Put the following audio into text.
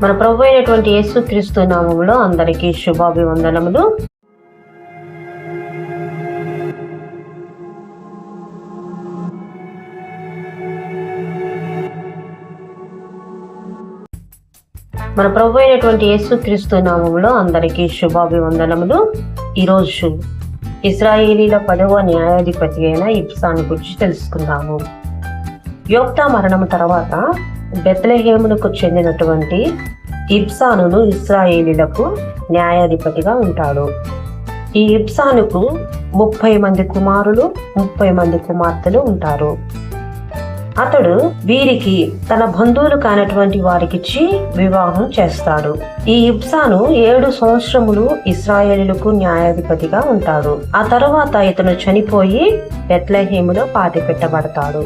మన ప్రభు అయినటువంటి యేసుక్రీస్తు నామములో అందరికీ శుభాభివందనములు. మన ప్రభు అయినటువంటి యేసుక్రీస్తు నామంలో అందరికీ శుభాభివందనములు. ఈరోజు ఇస్రాయేలీల పదవ న్యాయాధిపతి అయిన ఇబ్సాను గురించి తెలుసుకుందాము. యోక్తా మరణం తర్వాత బెత్లహేమునకు చెందినటువంటి ఇబ్సానును ఇస్రాయేలీలకు న్యాయాధిపతిగా ఉంటాడు. ఈ ఇబ్సానుకు ముప్పై మంది కుమారులు ముప్పై మంది కుమార్తెలు ఉంటారు. అతడు వీరికి తన బంధువులు కానటువంటి వారికిచ్చి వివాహం చేస్తాడు. ఈ ఇబ్సాను ఏడు సంవత్సరములు ఇస్రాయేలులకు న్యాయాధిపతిగా ఉంటాడు. ఆ తర్వాత ఇతను చనిపోయి బెత్లహేములో పాతి పెట్టబడతాడు